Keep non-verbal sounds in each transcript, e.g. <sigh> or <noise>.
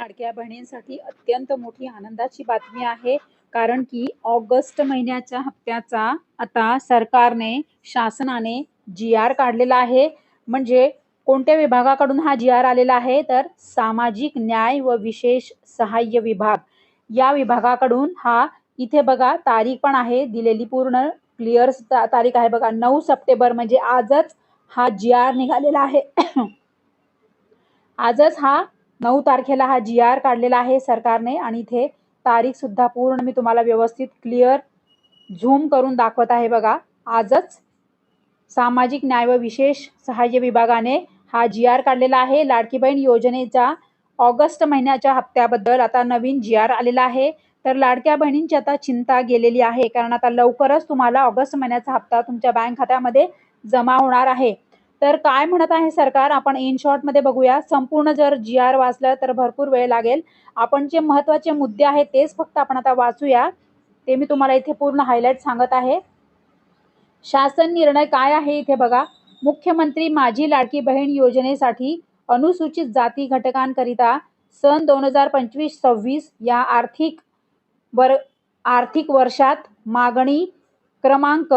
लाडक्या बहिणींसाठी अत्यंत मोठी आनंदाची बातमी आहे. कारण की ऑगस्ट महिन्याच्या हप्त्याचा आता सरकारने शासनाने जी आर काढलेला आहे. म्हणजे कोणत्या विभागाकडून हा जी आर आलेला आहे? तर सामाजिक न्याय व विशेष सहाय्य विभाग. या विभागाकडून हा इथे बघा तारीख पण आहे दिलेली पूर्ण क्लिअर तारीख आहे बघा नऊ सप्टेंबर म्हणजे आजच हा जी आर निघालेला आहे. <coughs> आजच हा नऊ तारखेला हा जी आर काढलेला आहे सरकारने आणि इथे तारीख सुद्धा पूर्ण मी तुम्हाला व्यवस्थित क्लिअर झूम करून दाखवत आहे बघा. आजच सामाजिक न्याय व विशेष सहाय्य विभागाने हा जी आर काढलेला आहे. लाडकी बहीण योजनेच्या ऑगस्ट महिन्याच्या हप्त्याबद्दल आता नवीन जी आर आलेला आहे. तर लाडक्या बहिणींची आता चिंता गेलेली आहे. कारण आता लवकरच तुम्हाला ऑगस्ट महिन्याचा हप्ता तुमच्या बँक खात्यामध्ये जमा होणार आहे. तर काय म्हणत आहे सरकार? आपण इनमध्ये बघूया. संपूर्ण जर जी आर वाचलं तर भरपूर वेळ लागेल. आपण जे महत्त्वाचे मुद्दे आहेत तेच फक्त आपण आता वाचूया. ते मी तुम्हाला इथे पूर्ण हायलाईट सांगत आहे. शासन निर्णय काय आहे इथे बघा. मुख्यमंत्री माझी लाडकी बहीण योजनेसाठी अनुसूचित जाती घटकांकरिता सन दोन हजार पंचवीस सव्वीस या आर्थिक वर आर्थिक वर्षात मागणी क्रमांक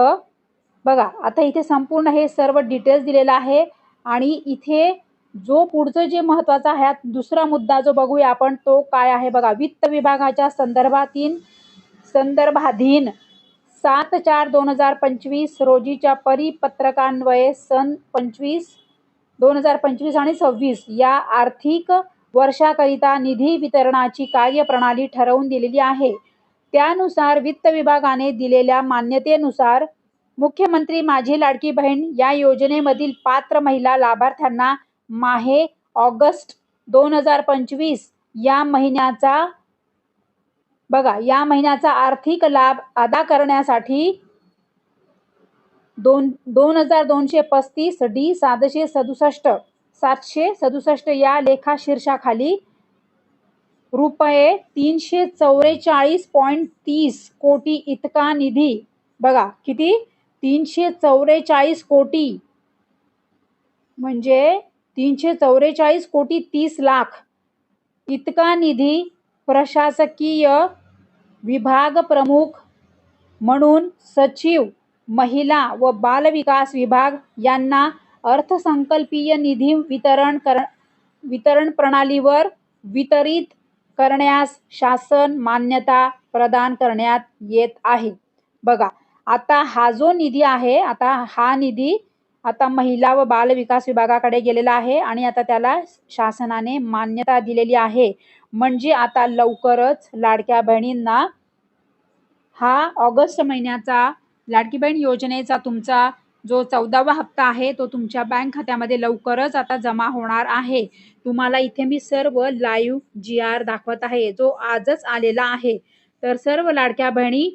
बघा आता इथे संपूर्ण हे सर्व डिटेल्स दिलेलं आहे आणि इथे जो पुढचं जे महत्त्वाचा आहे दुसरा मुद्दा जो बघूया आपण तो काय आहे बघा. वित्त विभागाच्या संदर्भातील संदर्भाधीन सात चार दोन हजार पंचवीस रोजीच्या परिपत्रकान्वये सन पंचवीस दोन हजार पंचवीस आणि सव्वीस या आर्थिक वर्षाकरिता निधी वितरणाची कार्यप्रणाली ठरवून दिलेली आहे. त्यानुसार वित्त विभागाने दिलेल्या मान्यतेनुसार मुख्यमंत्री माझी लाडकी बहीण या योजनेमधील पात्र महिला लाभार्थ्यांना माहे ऑगस्ट दोन हजार पंचवीस या महिन्याचा बघा या महिन्याचा आर्थिक लाभ अदा करण्यासाठी दोन दोन हजार दोनशे पस्तीस डी सातशे सदुसष्ट सातशे सदुसष्ट या लेखा शीर्षाखाली रुपये तीनशे चौवेचाळीस पॉईंट तीस कोटी इतका निधी बघा किती? तीनशे चौवेचाळीस कोटी. म्हणजे तीनशे चौवेचाळीस कोटी तीस लाख. इतका निधी प्रशासकीय विभाग प्रमुख म्हणून सचिव महिला व बालविकास विभाग यांना अर्थसंकल्पीय निधी वितरण कर वितरण प्रणालीवर वितरित करण्यास शासन मान्यता प्रदान करण्यात येत आहे. बघा आता हा जो निधी आहे आता हा निधी आता महिला व बाल विकास विभागाकडे गेलेला आहे आणि आता त्याला शासनाने मान्यता दिलेली आहे. म्हणजे आता लवकरच लाडक्या बहिणींना हा ऑगस्ट महिन्याचा लाडकी बहीण योजनेचा तुमचा जो चौदावा हप्ता आहे तो तुमच्या बँक खात्यामध्ये लवकरच आता जमा होणार आहे. तुम्हाला इथे मी सर्व लाईव्ह जी आर दाखवत आहे जो आजच आलेला आहे. तर सर्व लाडक्या बहिणी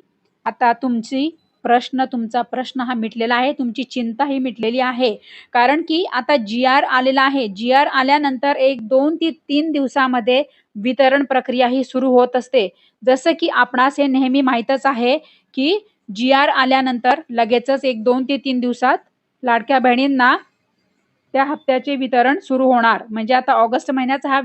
आता तुमची प्रश्न तुमचा प्रश्न हा मिटलेला आहे तुमची चिंता ही मिटलेली आहे. कारण की आता जी आर आलेला आहे. जी आर आल्यानंतर एक दोन ते तीन दिवसामध्ये वितरण प्रक्रिया ही सुरू होत असते. जसं की आपणास हे नेहमी माहीतच आहे की जी आर आल्यानंतर लगेचच एक दोन ते तीन दिवसात लाडक्या बहिणींना त्या हप्त्याचे वितरण सुरू होणार. म्हणजे आता ऑगस्ट महिन्याचा हा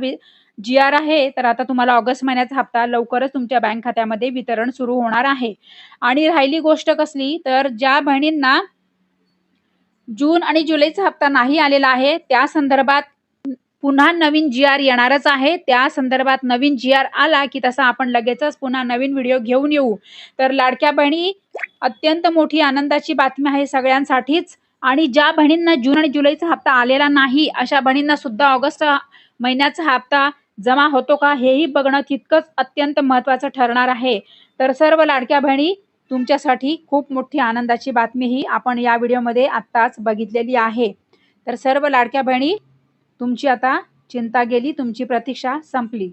जी आर आहे तर आता तुम्हाला ऑगस्ट महिन्याचा हप्ता लवकरच तुमच्या बँक खात्यामध्ये वितरण सुरू होणार आहे. आणि राहिली गोष्ट कसली तर ज्या बहिणींना जून आणि जुलैचा हप्ता नाही आलेला आहे त्या संदर्भात पुन्हा नवीन जी आर येणारच आहे. त्या संदर्भात नवीन जी आर आला की तसा आपण लगेचच पुन्हा नवीन व्हिडिओ घेऊन येऊ. तर लाडक्या बहिणी अत्यंत मोठी आनंदाची बातमी आहे सगळ्यांसाठीच. आणि ज्या बहिणींना जून आणि जुलैचा हप्ता आलेला नाही अशा बहिणींना सुद्धा ऑगस्ट महिन्याचा हप्ता जमा होतो का हेही बघणं तितकंच अत्यंत महत्वाचं ठरणार आहे. तर सर्व लाडक्या बहिणी तुमच्यासाठी खूप मोठी आनंदाची बातमी ही आपण या व्हिडिओमध्ये आत्ताच बघितलेली आहे. तर सर्व लाडक्या बहिणी तुमची आता चिंता गेली तुमची प्रतीक्षा संपली.